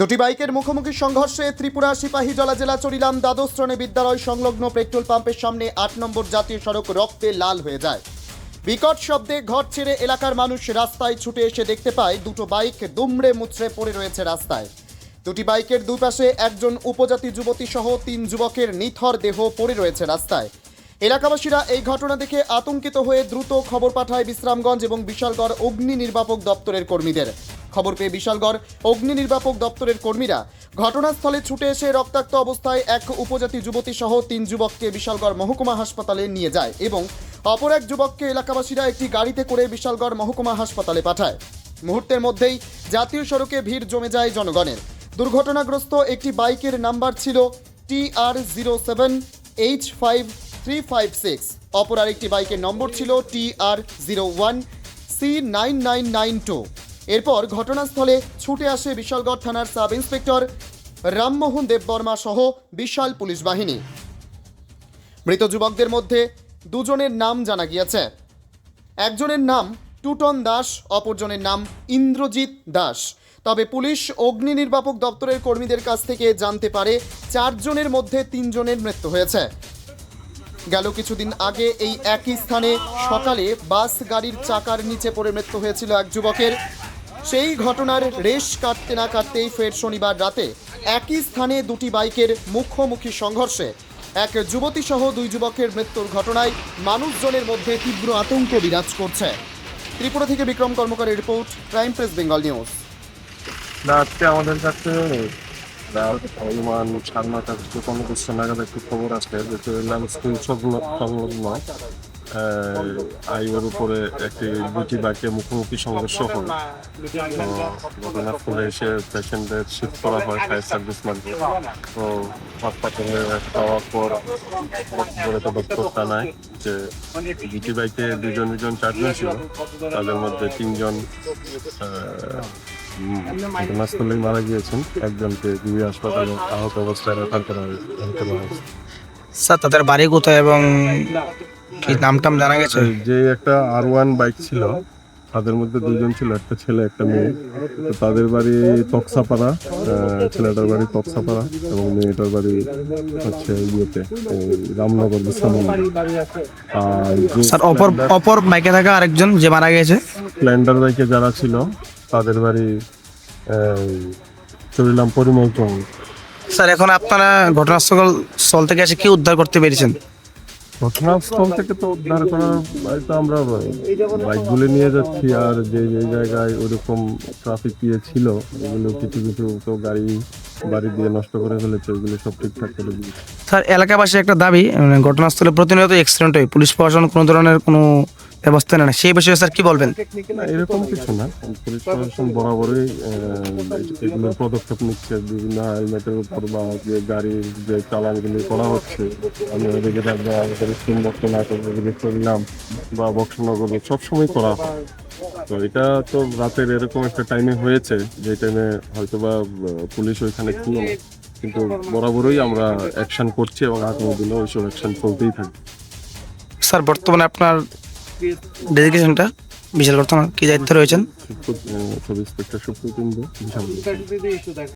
দুটি বাইকের মুখোমুখি সংঘর্ষে ত্রিপুরা সিপাহীজলা জেলা চরিলাম দ্বাদশ শ্রেণি বিদ্যালয় সংলগ্ন পেট্রোল পাম্পের সামনে আট নম্বর জাতীয় সড়ক রক্তে লাল হয়ে যায়। বিকট শব্দে ঘর ছেড়ে এলাকার মানুষ রাস্তায় ছুটে এসে দেখতে পায় দুটো বাইক দুমড়ে মুচড়ে পড়ে রয়েছে রাস্তায়। দুটি বাইকের দুপাশে একজন উপজাতি যুবতী সহ তিন যুবকের নিথর দেহ পড়ে রয়েছে রাস্তায়। এলাকাবাসীরা এই ঘটনা দেখে আতঙ্কিত হয়ে দ্রুত খবর পাঠায় বিশ্রামগঞ্জ এবং বিশালগড় অগ্নি নির্বাপক দপ্তরের কর্মীদের। খবর পেয়ে বিশালগড় অগ্নি নির্বাপক দপ্তরের কর্মীরা ঘটনাস্থলে ছুটে এসে রক্তাক্ত অবস্থায় এক উপজাতি যুবতী সহ তিন যুবককে বিশালগড় মহকুমা হাসপাতালে নিয়ে যায় এবং অপর এক যুবককে এলাকাবাসীরা একটি গাড়িতে করে বিশালগড় মহকুমা হাসপাতালে পাঠায়। মুহূর্তের মধ্যেই জাতীয় সড়কে ভিড় জমে যায় জনগণের। দুর্ঘটনাগ্রস্ত একটি বাইকের নাম্বার ছিল T R zero seven H five three five six. অপর আরেকটি বাইকের নম্বর ছিল T R zero one C nine nine nine two. এরপর ঘটনাস্থলে ছুটে আসে বিশালগড় থানার সাব ইন্সপেক্টর রামমোহন দেববর্মা সহ বিশাল পুলিশ বাহিনী। মৃত যুবকদের মধ্যে দুজনের নাম জানা গিয়েছে। একজনের নাম টুটন দাস, অপরজনের নাম ইন্দ্রজিৎ দাস। তবে পুলিশ অগ্নি নির্বাপক দপ্তরের কর্মীদের কাছ থেকে জানতে পারে চারজনের মধ্যে তিনজনের মৃত্যু হয়েছে। গেল কিছুদিন আগে এই একই স্থানে সকালে বাস গাড়ির চাকার নিচে পড়ে মৃত্যু হয়েছিল এক যুবকের। সেই ঘটনার রেশ কাটতে না কাটতেই ফের শনিবার রাতে একই স্থানে দুটি বাইকের মুখোমুখি সংঘর্ষে এক যুবতী সহ দুই যুবকের মৃত্যুর ঘটনায় মানুষজনের মধ্যে তীব্র আতঙ্ক বিরাজ করছে। ত্রিপুরা থেকে Bikram কর্মকারের report, crime press Bengal news. না, আজকে আমাদের কাছে নাগাদ একটু খবর যে সংলগ্ন আইওর উপরে একটি, দুটি বাইকে মুখোমুখি সংঘর্ষ হল তো ঘটনাস্থলে এসে পেশেন্টদের শিফট করা হয় ফায়ার সার্ভিস মার্কে তো হাসপাতালে যাওয়ার পর তো ডক্টর জানায় যে দুটি বাইকে দুজন দুজন, চারজন ছিল। তাদের মধ্যে তিনজন ঘটনাস্থলেই মারা গিয়েছেন। একজনকে দুই হাসপাতালে আহত অবস্থায় রেফার করা হয়েছে। স্যার, তাদের বাড়ি কোথায় এবং কি নাম টাম জানা গেছে? যে একটা আর ওয়ান বাইক ছিল তাদের মধ্যে দুজন ছিল একটা ছেলে একটা মেয়ে। তো তাদের বাড়ি তকসাপাড়া ছেলেটার বাড়ি তকসাপাড়া এবং মেয়েটার বাড়ি হচ্ছে ইয়েতে রামনগর বিশ্রামন্দির আর স্যার অপর অপর বাইকে থাকা আরেকজন যে মারা গেছে? স্প্লেন্ডার বাইকে যারা ছিল তাদের বাড়ি চলিলাম পরিমল স্যার এখন আপনারা ঘটনাস্থল স্থল থেকে এসে কি উদ্ধার করতে পেরেছেন? ঘটনাস্থল থেকে তো উদ্ধার করার বাড়িতে আমরা বাইকগুলো নিয়ে যাচ্ছি আর যে যে জায়গায় ওরকম ট্রাফিক ইয়ে ছিল ওগুলো কিছু কিছু তো গাড়ি বাড়ি দিয়ে নষ্ট করে ফেলেছে ওইগুলো সব ঠিকঠাক করে দিয়েছে। স্যার এলাকাবাসী একটা দাবি মানে ঘটনাস্থলে প্রতিনিয়ত অ্যাক্সিডেন্ট হয়। পুলিশ প্রশাসন কোনো ধরনের কোনো ব্যবস্থা নেয় না সেই বিষয়ে স্যার কি বলবেন? এরকম কিছু না। পুলিশ প্রশাসন বরাবরই আহ, এগুলোর পদক্ষেপ নিচ্ছে। বিভিন্ন হেলমেটের উপর বা যে গাড়ির যে চালানগুলি করা হচ্ছে আমি আমাদের স্ক্রিন বক্স না চললাম বা বক্স না করব সবসময় করা হয়। তো এটা তো রাতের এরকম একটা টাইমে হয়েছে যে টাইমে হয়তো বা পুলিশ ওইখানে ছিল না কিন্তু বরাবরই আমরা অ্যাকশন করছি এবং আগামী দিনে ওইসব অ্যাকশন চলতেই থাকবে। স্যার বর্তমানে আপনার ডেডিকেশনটা বিশাল বর্তমান। কি দায়িত্ব রয়েছেন?